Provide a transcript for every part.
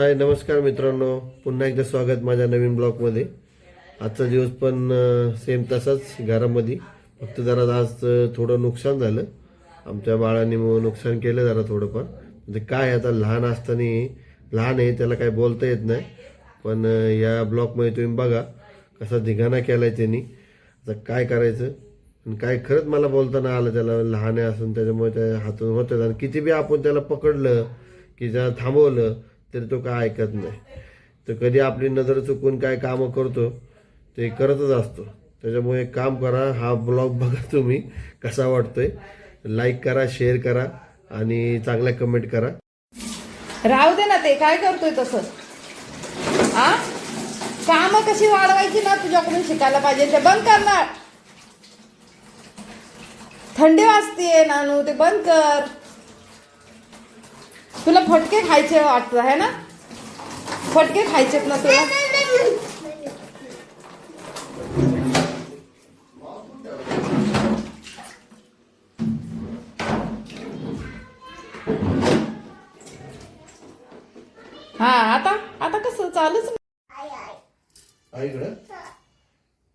हाय नमस्कार मित्रांनो. पुन्हा एकदा स्वागत माझ्या नवीन ब्लॉगमध्ये. आजचा दिवस पण सेम तसाच घरामध्ये. फक्त जरा आज थोडं नुकसान झालं. आमच्या बाळाने मग नुकसान केलं जरा थोडंफार. म्हणजे काय आता लहान असताना लहान आहे त्याला काही बोलता येत नाही. पण या ब्लॉगमध्ये तुम्ही बघा कसा धिगाणा आहे त्यांनी. आता काय करायचं? आणि काय खरंच मला बोलताना आलं त्याला लहान आहे असून त्याच्यामुळे त्या हातून होतं आणि किती बी आपण त्याला पकडलं की ज्याला थांबवलं तरी तो काय ऐकत नाही. तर कधी आपली नजर चुकून काय कामं करतो ते करतच असतो. त्याच्यामुळे एक काम करा हा ब्लॉग बघा तुम्ही कसा वाटतोय. लाईक करा शेअर करा आणि चांगल्या कमेंट करा. राहू दे ना ते काय करतोय तसं? आ? काम कशी वाढवायची ना तुझ्याकडून शिकायला पाहिजे ते बंद करणार. थंडी वाजतीये नानू ते बंद कर. तुला फटके खायचे वाटत आहे ना? फटके खायचेत ना तुला. हा, आता आता कसं चालूच.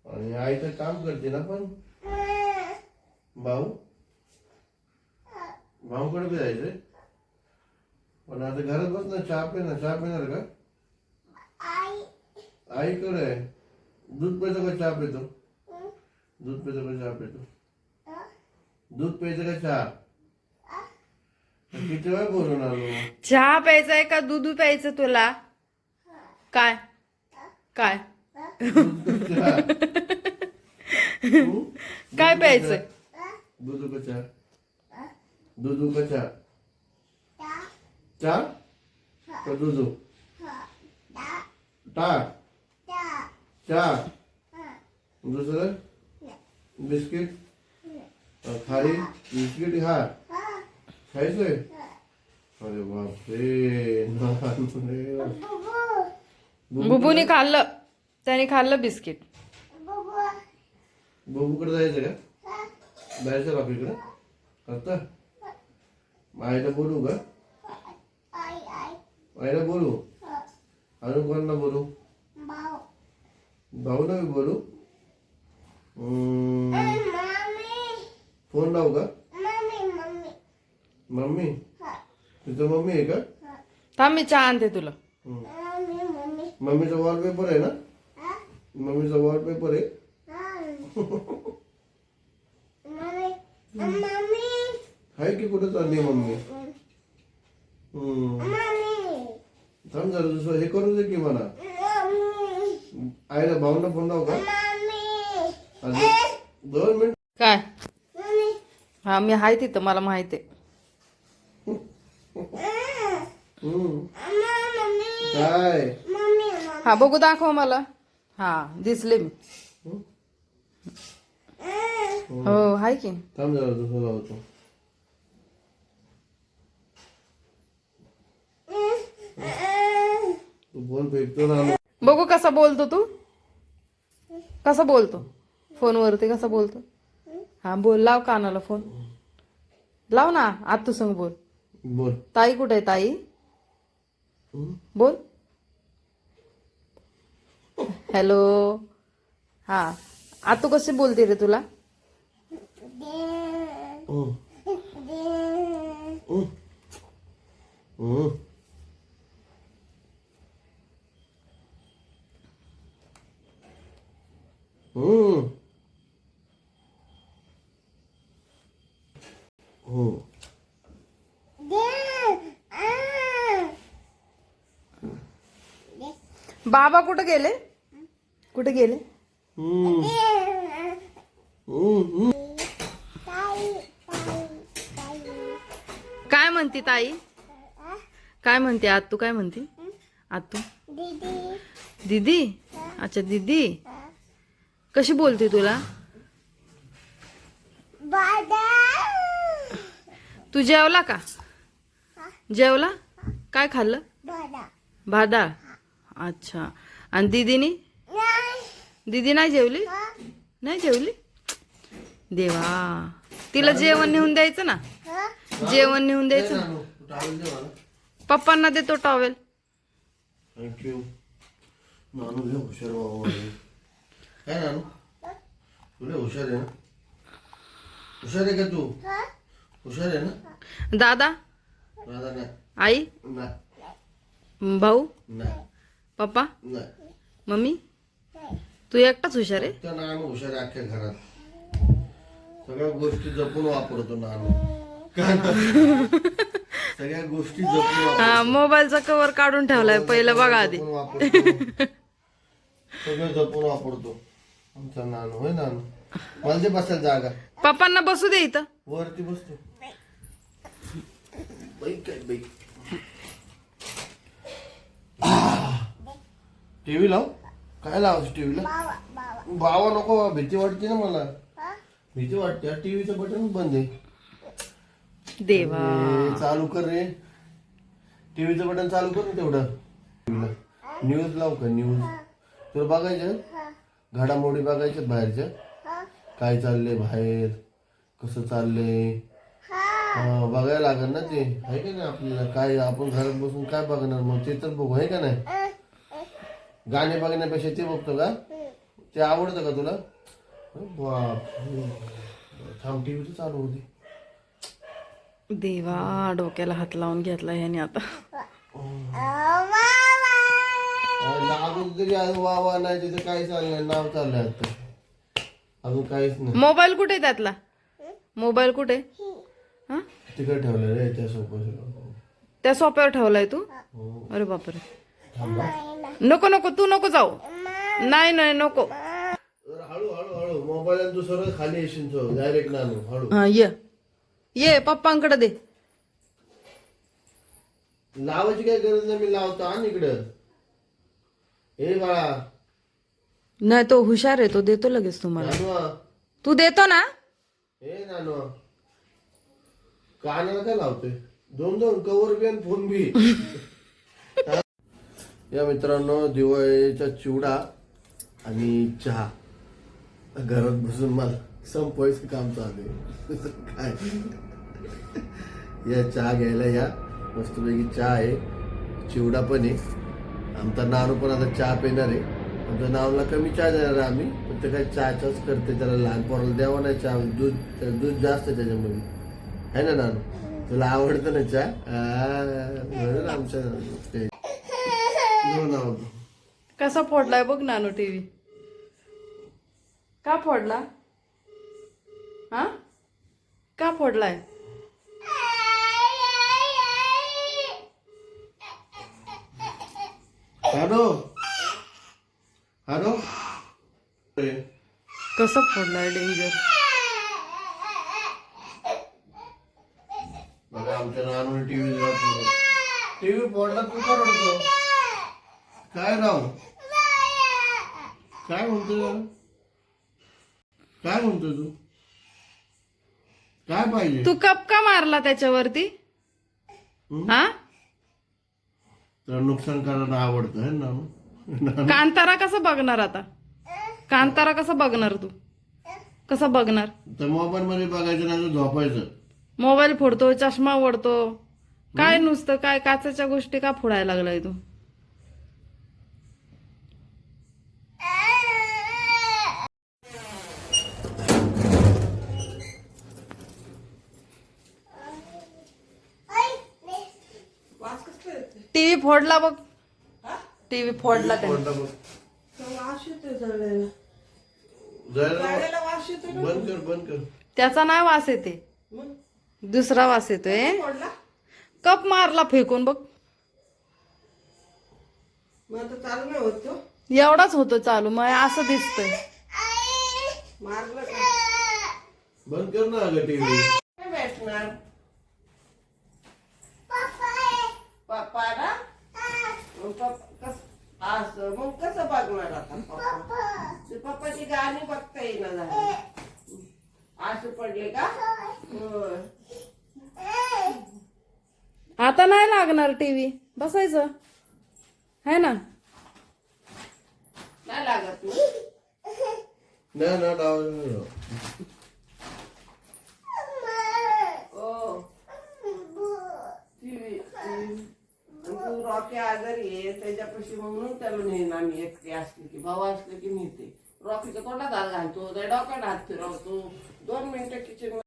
आणि आई तर काम करते ना पण. भाऊ? जायचंय? पण आता घरात बस ना चहा पे ना चहा पिणार का? आईकडे आहे. दूध प्यायचं का चहा पितो? दूध प्यायचं का चहा पितो? दूध प्यायचं का चहा? किती वेळ बोलून आलो चहा प्यायचा का दूध प्यायचं तुला? काय? काय? काय प्यायचंय? दूध का चहा? दूध का चहा? चहा का दूध टाक चहा दुसरं? बिस्किट. खारी बिस्किट खा खायचंय? अरे बापरे. रे. बुबूनी खाल्लं. त्याने खाल्लं बिस्किट. बाबूकडे जायचं का? जायचं बापीकडे आता? आईला बोलू का? आईला बोलू? अजून कोणाला बोलू? भाऊ ना बोलू? हम्म, फोन लावू का? मम्मी? तुझं मम्मी आहे का? थांब मी चहा आणते तुला. मम्मीचा वॉलपेपर आहे ना? मम्मीचा वॉलपेपर आहे. आहे की कुठं चालली मम्मी? हम्म. थांब जरा दुसरं हे करू दे की मला. आईला भाऊला फोन लावू का? दोन मिनिट. काय? हा मी आहे तिथं मला माहीत आहे. हम्म. काय? हा बघू दाखव मला. हा दिसले मी. हो हाय की. थांब जरा दुसरं लावतो तू फोन फेकतो ना बघू कसा बोलतो तू. कसा बोलतो. फोनवरती कसा बोलतो. हा बोल लाव कानाला फोन. लाव ना आत तू संग बोल. बोल. ताई कुठे आहे ताई. बोल. हॅलो. हा आतू कशी बोलते रे तुला? हम्म. बाबा कुठे गेले? कुठे गेले. काय म्हणते ताई? काय म्हणते? आतू काय म्हणते? आतू दीदी? अच्छा दीदी? कशी बोलते तुला? तू जेवला का? जेवला? काय खाल्लं? भादा. अच्छा. आणि दीदीनी? दीदी नाही जेवली? नाही जेवली? देवा. तिला जेवण नेऊन द्यायचं ना? जेवण नेऊन द्यायचं ना? पप्पांना देतो टॉवेल थँक्यू नानू लय हुशार बाबा माझे. काय नानू तुला हुशार आहे ना? हुशार आहे का तू? हुशार आहे ना? दादा? दादा नाही. आई? नाही. भाऊ? नाही. पप्पा? नाही. मम्मी? तू एकटाच हुशार आहे? नानू हुशार आहे अख्ख्या घरात. सगळ्या गोष्टी जपून वापरतो नानू. काय ना? सगळ्या गोष्टी जपून वापरतो. हा मोबाईलचा कव्हर काढून ठेवलाय पहिलं बघा आधी. जपून वापरतो. सगळं जपून वापरतो. आमचा नानू होय नानू? मला ते बसायला जागा. पप्पांना बसू दे इथं. वरती बसतो. बाई काय बाई? टीव्ही लाव. काय लावायचं टीव्हीला? बावा नको बाबा, भीती वाटते ना मला. भीती वाटते. टीव्हीचं बटन बंद आहे. देवा. ए, चालू कर रे. टीव्हीचं बटन चालू कर ना तेवढं. न्यूज लाव का न्यूज? तुला बघायचं? घडामोडी बघायच्या बाहेरच्या काय चाललंय बाहेर? कसं चाललंय? हा, बघायला लागेल ना ते. आहे का नाही आपल्याला? काय आपण घरात बसून काय बघणार मग? ते तर बघू आहे का नाही? गाणे बघण्यापेक्षा ते बघतो का? ते आवडतं का तुला? बाप थांब टीव्ही तर चालू होती. देवा डोक्याला हात लावून घेतला ह्याने आता. अजून तरी आज नाव चाललंय आता. अजून काहीच नाही. मोबाईल कुठे आहे त्यातला? मोबाईल कुठे हा? तिकडे ठेवलं रे त्या सोपं त्या सोप्यावर ठेवलाय तू? हो. अरे बापरे. थांबा. नको नको तू नको जाऊ. नाही नाही नको. हळू हळू हळू. मोबाईल खाली येशील तो डायरेक्ट नानू हळू. हा ये. ये पप्पांकडे दे. लावायची काय गरज नाही मी लावतो आण इकडं. ए बाळा. नाही तो हुशार आहे तो देतो लगेच तुम्हाला. नानू. तू देतो ना? ए नानू. कानाला काय लावतोय दोन दोन कवर बी आणि फोन बी. या मित्रांनो दिवाळीचा चिवडा आणि चहा. घरात बसून मला संपवायचं काम चालू आहे. काय? या चहा घ्यायला या. मस्तपैकी चहा आहे. चिवडा पण आहे. आमचा नानू पण आता चहा पिणार आहे. आमच्या नावला कमी चहा देणार आहे आम्ही पण ते काय चहाचाच करते त्याला लहान पोराला द्यावा नाही चहा दूध दूध जास्त त्याच्यामध्ये. आहे ना नानू? तुला आवडतं ना चहा? म्हणून आमच्या कसा फोडलाय बघ नानू टीव्ही का फोडला? हा? का फोडलाय? हॅलो. हॅलो. कसं फोडलाय डेंजर बघा आमच्या नानू टीव्ही टीव्ही फोडला. तू का रडतो? काय राव? काय म्हणतो काय म्हणतो तू? काय पाहिजे? तू कप का मारला त्याच्यावरती? हा? तर नुकसान करायला आवडतं है ना? कांतारा कसं बघणार आता? कांतारा कसं बघणार तू? कसं बघणार? तर मोबाईल मध्ये बघायचं नाही झोपायचं. मोबाईल फोडतो चष्मा ओढतो. काय नुसतं काय काचेच्या गोष्टी का फोडायला लागलाय तू? टीव्ही फोडला बघ. टीव्ही फोडला त्याने. बघ. जायला बंद कर बंद कर. त्याचा नाही वास येते. दुसरा वास येतोय. कप मारला फेकून बघ. मग आता चालू नाही होत तो? एवढाच होतो चालू. मग असं दिसतंय. मारलं का? बंद कर ना अगं टीव्ही. भेटणार. पप्पा ना? मग पप्पा कस असं मग कसं बघणार आता पप्पा? पप्पाची गाणी बघता येईना झाली. असं पडले का. आता नाही लागणार टीव्ही. बसायचं. है ना? नाही लागत ना? नाही ना डाव हो TV, TV. आणि तू रॉकी आजारी आहे त्याच्यापाशी म्हणून त्याला नेईन आम्ही एकटे असले की भाऊ असले की नेते रॉकीचं तोंडात हात घालतो? त्या डोक्यात हात फिरवतो. दोन मिनिटं किचन